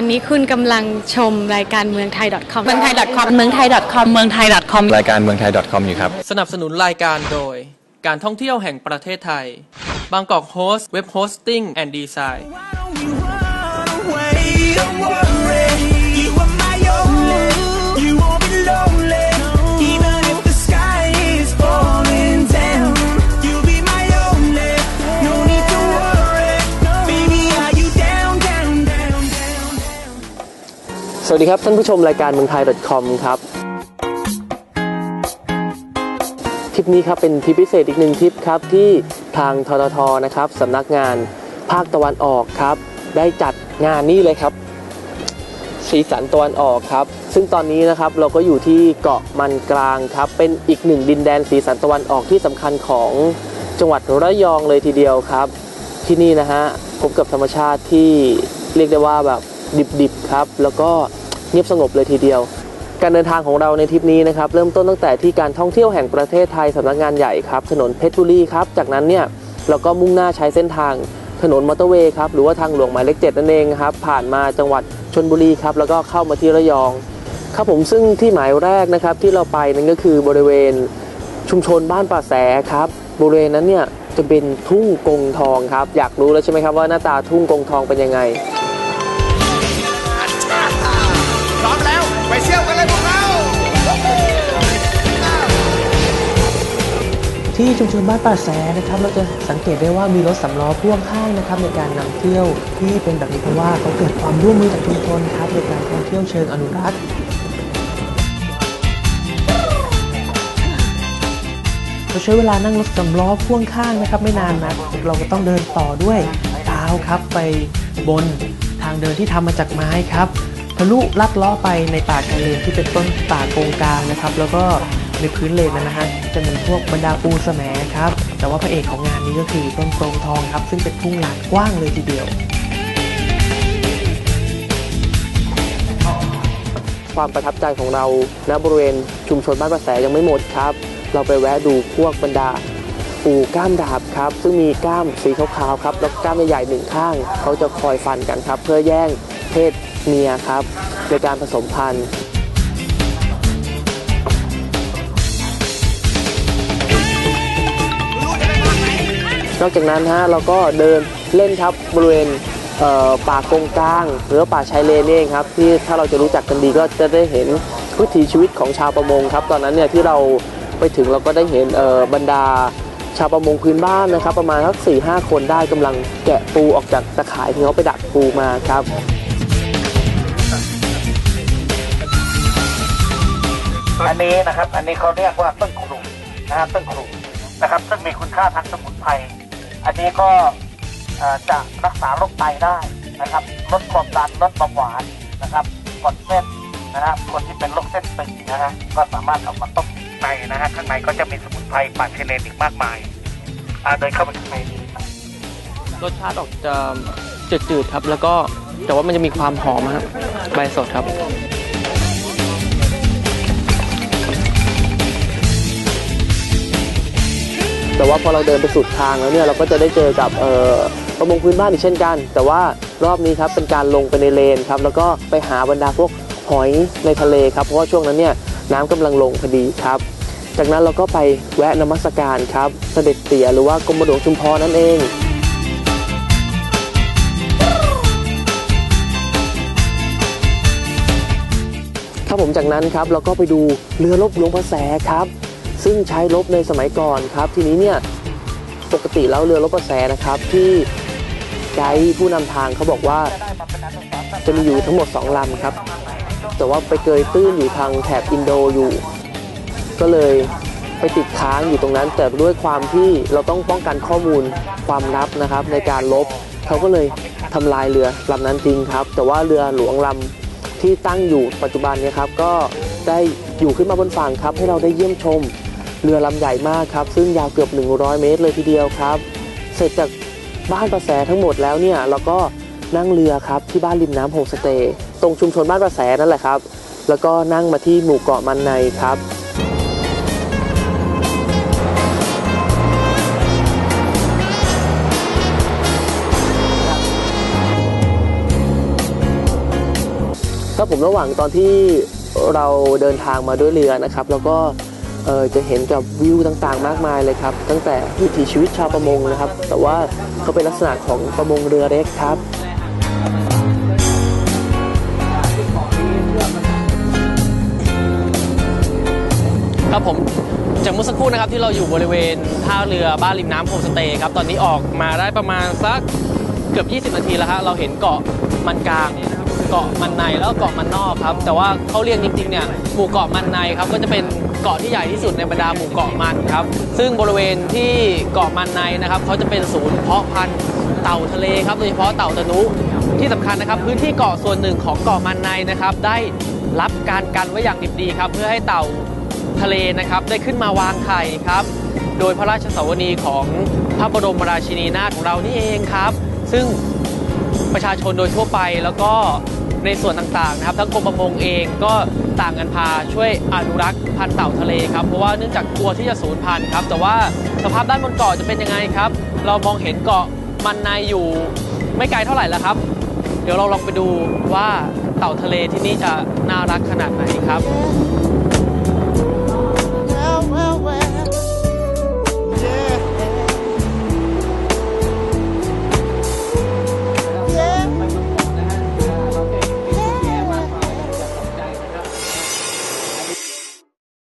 อนนี้คุณกำลังชมรายการเมืองไทย .com เมืองไทย .com เมืองไทย .com เมืองไทย .com รายการเมืองไทย .com อยู่ครับ สนับสนุนรายการโดย การท่องเที่ยวแห่งประเทศไทย บางกอกโฮสต์เว็บโฮสติ้งแอนด์ดีไซน์ สวัสดีครับท่านผู้ชมรายการเมืองไทย .com ครับทริปนี้ครับเป็นทริปพิเศษอีกหนึ่งทริปครับที่ทางทททนะครับสำนักงานภาคตะวันออกครับ ได้จัดงานนี้เลยครับ สีสันตะวันออกครับ ซึ่งตอนนี้นะครับเราก็อยู่ที่เกาะมันกลางครับ เป็นอีกหนึ่งดินแดนสีสันตะวันออกที่สำคัญของจังหวัดระยองเลยทีเดียวครับ ที่นี่นะฮะพบกับธรรมชาติที่เรียกได้ว่าแบบดิบๆครับ แล้วก็ เงียบสงบเลยทีเดียว การเดินทางของเราในทริปนี้นะครับ เริ่มต้นตั้งแต่ที่การท่องเที่ยวแห่งประเทศไทยสำนักงานใหญ่ครับ ถนนเพชรบุรีครับ จากนั้นเนี่ยเราก็มุ่งหน้าใช้เส้นทางถนนมอเตอร์เวย์ครับหรือว่าทางหลวงหมายเลขเจ็ดนั่นเองครับ ผ่านมาจังหวัดชนบุรีครับ แล้วก็เข้ามาที่ระยอง ครับผมซึ่งที่หมายแรกนะครับที่เราไปนั่นก็คือบริเวณชุมชนบ้านป่าแสครับบริเวณนั้นเนี่ยจะเป็นทุ่งกงทองครับ อยากรู้แล้วใช่ไหมครับว่าหน้าตาทุ่งกงทองเป็นยังไง ที่ชุมชนบ้านป่าแสนะครับเราจะสังเกตได้ว่ามีรถสำล้อพ่วงข้างนะครับในการนำเที่ยวที่เป็นแบบนี้เพราะว่าเขาเกิดความร่วมมือจากชุมชนครับในการท่องเที่ยวเชิงอนุรักษ์เราใช้เวลานั่งรถสำล้อพ่วงข้างนะครับไม่นานนะเราก็ต้องเดินต่อด้วยเท้าครับไปบนทางเดินที่ทำมาจากไม้ครับทะลุลัดล้อไปในป่าชายเลนที่เป็นต้นป่าโกงกางนะครับ แล้วก็ ในพื้นเลนนั้นนะฮะจะมีพวกบรรดาปูแสมครับแต่ว่าพระเอกของงานนี้ก็คือต้นโปรงทองครับ ซึ่งเป็นทุ่งลานกว้างเลยทีเดียว ความประทับใจของเราณบริเวณชุมชนบ้านประแสยังไม่หมดครับ เราไปแวะดูพวกบรรดาปูก้ามดาบครับ ซึ่งมีก้ามสีขาวๆครับ แล้วก้ามใหญ่ๆหนึ่งข้าง เขาจะคอยฟันกันครับ เพื่อแย่งเพศเมียครับ ในการผสมพันธุ์ นอกจากนั้นฮะเราก็เดินเล่นครับบริเวณเป่ากงกลาง หรือว่าป่าชายเลนเองครับที่ถ้าเราจะรู้จักกันดีก็จะได้เห็นวิถีชีวิตของชาวประมงครับ ตอนนั้นเนี่ยที่เราไปถึงเราก็ได้เห็นบรรดาชาวประมงพื้นบ้านนะครับ ประมาณสักสี่ห้าคนได้กำลังแกะปูออกจากตะข่ายที่เขาไปดักปูมาครับอันนี้นะครับอันนี้เขาเรียกว่าต้นขรุนะฮะต้นขรุนะครับซึ่งมีคุณค่าทางสมุนไพร อันนี้ก็จะรักษาโรคไตได้นะครับลดความดันลดเบาหวานนะครับกดเส้นนะครับคนที่เป็นโรคเส้นตึงนะฮะก็สามารถเอามาต้มในนะฮะข้างในก็จะมีสมุนไพรปาเชเลนอีกมากมายเดินเข้าไปข้างในนี้ครับรสชาติออกจะจืดๆครับ แล้วก็แต่ว่ามันจะมีความหอมครับใบสดครับ แต่ว่าพอเราเดินไปสุดทางแล้วเนี่ยเราก็จะได้เจอกับประมงพื้นบ้านอีกเช่นกัน แต่ว่ารอบนี้ครับเป็นการลงไปในเลนครับแล้วก็ไปหาบรรดาพวกหอยในทะเลครับเพราะว่าช่วงนั้นเนี่ยน้ำกำลังลงพอดีครับจากนั้นเราก็ไปแวะนมัสการครับเสด็จเตี่ยหรือว่ากรมหลวงชุมพรนั่นเองครับผมจากนั้นครับเราก็ไปดูเรือรบหลวงพระแสครับ ซึ่งใช้รบในสมัยก่อนครับ ทีนี้เนี่ยปกติแล้วเรือรบพระแสนะครับที่ไกด์ผู้นำทางเขาบอกว่าจะมีอยู่ทั้งหมด 2 ลำครับ แต่ว่าไปเกยตื้นอยู่ทางแถบอินโดอยู่ ก็เลยไปติดค้างอยู่ตรงนั้น แต่ด้วยความที่เราต้องป้องกันข้อมูลความลับนะครับ ในการลบเขาก็เลยทำลายเรือลำนั้นจริงครับ แต่ว่าเรือหลวงลำที่ตั้งอยู่ปัจจุบันนี้ครับก็ได้อยู่ขึ้นมาบนฝั่งครับ ให้เราได้เยี่ยมชม เรือลำใหญ่มากครับ ซึ่งยาวเกือบ 100 เมตรเลยทีเดียวครับ เสร็จจากบ้านประแสทั้งหมดแล้วเนี่ยเราก็นั่งเรือครับที่บ้านริมน้ำโฮมสเตย์ตรงชุมชนบ้านประแสนั่นแหละครับ แล้วก็นั่งมาที่หมู่เกาะมันในครับคครับผมระหว่างตอนที่เราเดินทางมาด้วยเรือนะครับ แล้วก็ เออจะเห็นกับวิวต่างๆ มากมายเลยครับ ตั้งแต่วิถีชีวิตชาวประมงนะครับ แต่ว่าเขาเป็นลักษณะของประมงเรือเล็กครับครับผมจากเมื่อสักครู่นะครับที่เราอยู่บริเวณท่าเรือบ้านริมน้ำโฮมสเตย์ครับตอนนี้ออกมาได้ประมาณสักเกือบ 20 นาทีแล้วฮะเราเห็นเกาะมันกลาง เกาะมันในแล้วก็เกาะมันนอกครับ แต่ว่าเขาเรียกจริงๆเนี่ยหมู่เกาะมันในครับก็จะเป็นเกาะที่ใหญ่ที่สุดในบรรดาหมู่เกาะมันครับ ซึ่งบริเวณที่เกาะมันในนะครับเขาจะเป็นศูนย์เพาะพันธุ์เต่าทะเลครับโดยเฉพาะเต่าตะนุที่สำคัญนะครับพื้นที่เกาะส่วนหนึ่งของเกาะมันในนะครับ ได้รับการกันไว้อย่างดิบดีครับเพื่อให้เต่าทะเลนะครับได้ขึ้นมาวางไข่ครับ โดยพระราชสวนีของพระบรมราชินีนาถของเรานี่เองครับ ซึ่งประชาชนโดยทั่วไปแล้วก็ ในส่วนต่างๆนะครับทั้งกรมประมงเองก็ต่างกันพาช่วยอนุรักษ์พันธุ์เต่าทะเลครับเพราะว่าเนื่องจากกลัวที่จะสูญพันธุ์ครับแต่ว่าสภาพด้านบนเกาะจะเป็นยังไงครับ เรามองเห็นเกาะมันในอยู่ไม่ไกลเท่าไหร่แล้วครับ เดี๋ยวเราลองไปดูว่าเต่าทะเลที่นี่จะน่ารักขนาดไหนครับ